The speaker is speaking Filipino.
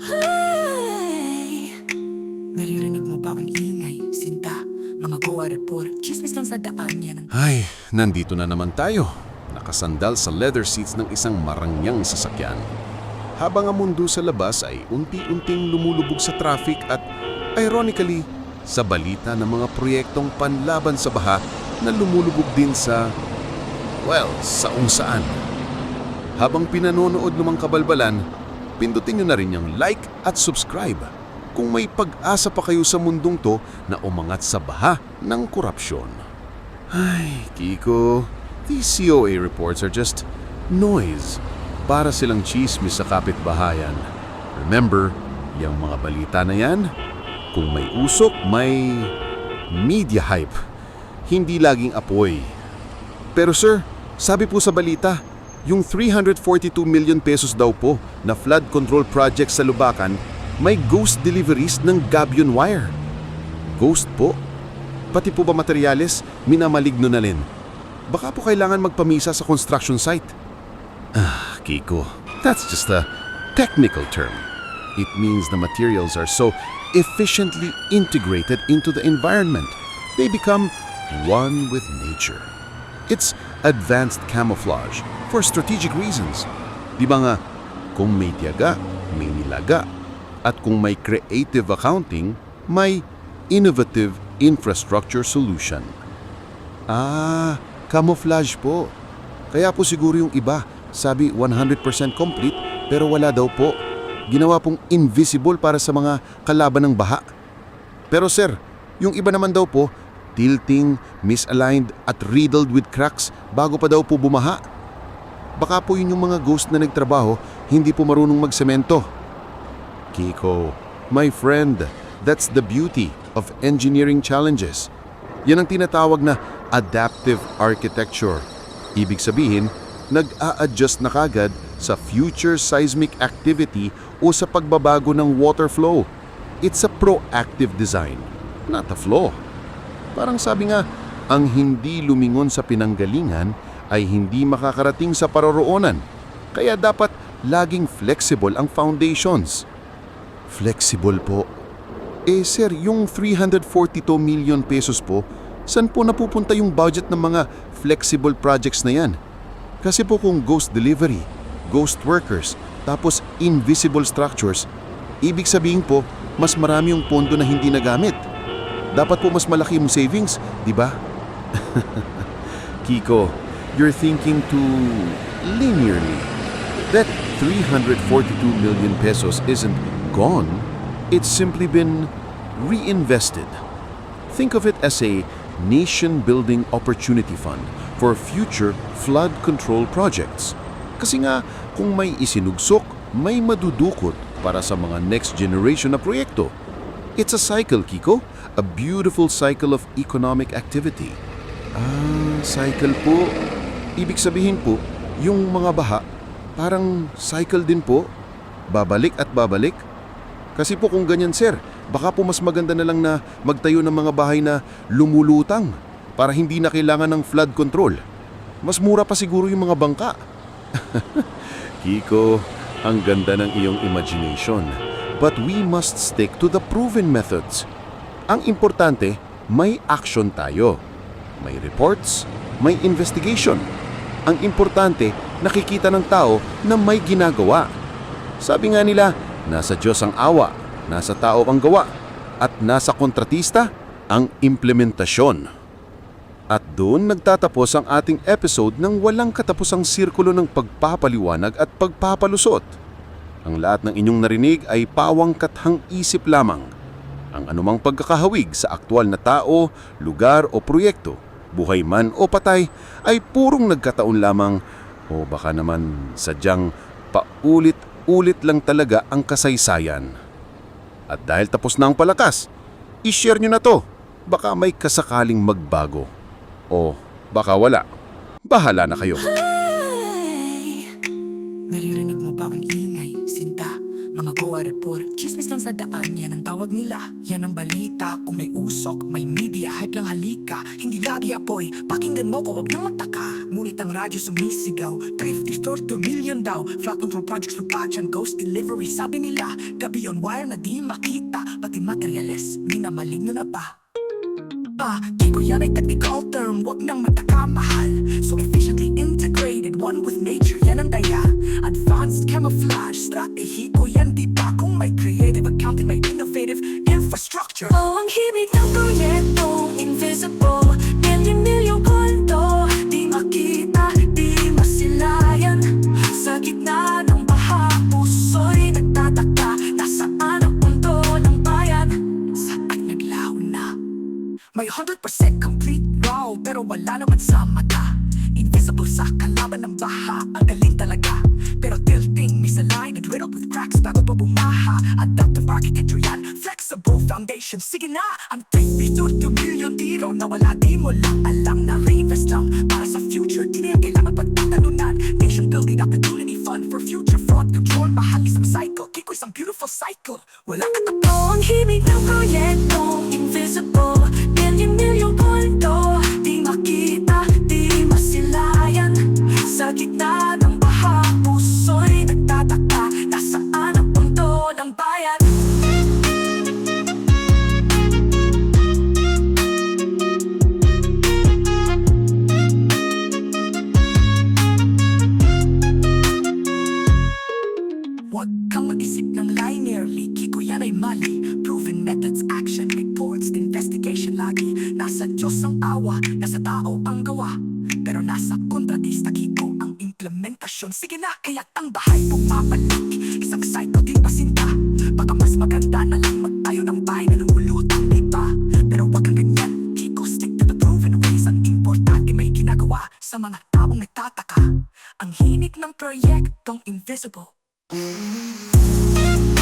Hey, naririnig mo ba ang ingay? Sinta, mga goa report. Chismis lang sa daan yan. Ay, nandito na naman tayo. Nakasandal sa leather seats ng isang marangyang sasakyan. Habang ang mundo sa labas ay unti-unting lumulubog sa traffic at ironically, sa balita ng mga proyektong panlaban sa baha na lumulubog din sa, well, sa saan. Habang pinanonood ng mga kabalbalan, pindutin nyo na rin yung like at subscribe kung may pag-asa pa kayo sa mundong to na umangat sa baha ng korupsyon. Ay, Kiko, these COA reports are just noise. Para silang chismis sa kapitbahayan. Remember, yung mga balita na yan, kung may usok, may media hype. Hindi laging apoy. Pero sir, sabi po sa balita, yung 342 million pesos daw po na flood control project sa Lubacan may ghost deliveries ng gabion wire. Ghost po? Pati po ba materyales, minamaligno na rin. Baka po kailangan magpamisa sa construction site. Ah, Kiko, that's just a technical term. It means the materials are so efficiently integrated into the environment. They become one with nature. It's advanced camouflage for strategic reasons. Di ba nga, kung may tiyaga, may nilaga. At kung may creative accounting, may innovative infrastructure solution. Ah, camouflage po. Kaya po siguro yung iba, sabi 100% complete pero wala daw po. Ginawa pong invisible para sa mga kalaban ng baha. Pero sir, yung iba naman daw po, tilting, misaligned at riddled with cracks bago pa daw po bumaha. Baka po yun yung mga ghost na nagtrabaho, hindi po marunong magsemento. Kiko, my friend, that's the beauty of engineering challenges. Yan ang tinatawag na adaptive architecture. Ibig sabihin, nag-a-adjust na kagad sa future seismic activity o sa pagbabago ng water flow. It's a proactive design, not a flaw. Parang sabi nga, ang hindi lumingon sa pinanggalingan ay hindi makakarating sa paroroonan. Kaya dapat laging flexible ang foundations. Flexible po. Eh sir, yung 342 million pesos po, saan po napupunta yung budget ng mga flexible projects na yan? Kasi po kung ghost delivery, ghost workers, tapos invisible structures, ibig sabihin po, mas marami yung pondo na hindi nagamit. Dapat po mas malaki yung savings, di ba? Kiko, you're thinking too linearly. That 342 million pesos isn't gone. It's simply been reinvested. Think of it as a nation-building opportunity fund for future flood control projects. Kasi nga, kung may isinugsok, may madudukot para sa mga next generation na proyekto. It's a cycle, Kiko. A beautiful cycle of economic activity. Ah, cycle po. Ibig sabihin po, yung mga baha, parang cycle din po. Babalik at babalik. Kasi po kung ganyan sir, baka po mas maganda na lang na magtayo ng mga bahay na lumulutang para hindi na kailangan ng flood control. Mas mura pa siguro yung mga bangka. Kiko, ang ganda ng iyong imagination. But we must stick to the proven methods. Ang importante, may action tayo. May reports, may investigation. Ang importante, nakikita ng tao na may ginagawa. Sabi nga nila, nasa Diyos ang awa, nasa tao ang gawa, at nasa kontratista ang implementasyon. At doon nagtatapos ang ating episode ng walang katapusang sirkulo ng pagpapaliwanag at pagpapalusot. Ang lahat ng inyong narinig ay pawang kathang isip lamang. Ang anumang pagkakahawig sa aktwal na tao, lugar o proyekto, buhay man o patay, ay purong nagkataon lamang o baka naman sadyang paulit-ulit lang talaga ang kasaysayan. At dahil tapos na ang palakas, i-share nyo na to. Baka may kasakaling magbago. O baka wala. Bahala na kayo. Mga goa report Chismis lang sa daan, yan ang tawag nila. Yan ang balita, kung may usok, may media Hype lang halika, hindi lagi apoy Pakinggan mo ko, wag nang mataka Ngunit ang radyo sumisigaw Thrifty store, 2 million daw. Flat control projects, lupa dyan, ghost delivery Sabi nila, gabi on wire na di makita. Pati materialis, minamaligno na ba? Ah, di ko yan ay technical term Huwag nang mataka mahal So efficiently integrated One with nature, yan ang daya. Advanced camouflage Strategy ko yan di ba? Kung may creative accounting May innovative infrastructure. Oh, ang himig ng proyektong invisible. Milyon-milyong koldo Di makita, di masilayan. Sa gitna ng baha Puso'y nagtataka. Nasaan ang mundo ng bayan? Saan naglaho na? May 100% complete talaga. Pero tilting, misaligned and riddled with cracks Bago pa bumaha. Adaptive architecture yan. Flexible foundation. Sige na Ang 3 to 2 million di raw nawala Di mo lang alam na reinvest lang. Para sa future Di na yan kailangan pagtatalunan. Nation building opportunity fund For future fraud control. Mahal isang cycle Kiko isang beautiful cycle. Wala katapos ang himig ng proyektong invisible Milyon-milyong koldo Di makita, di masilayan. Sa gitna mag-isip ng linearly Kiko yan ay mali. Proven methods, action, reports, investigation lagi. Nasa Diyos ang awa, nasa tao ang gawa. Pero nasa kontradista Kiko ang implementasyon. Sige na, kaya't ang bahay bumabalik Isang cycle di pasinta Baka mas maganda na lang magtayo ng bahay na lumulutang di ba? Pero wag kang ganyan Kiko, stick to the proven ways. Ang importante may ginagawa Sa mga taong nagtataka. Ang hinig ng proyektong invisible Thank you.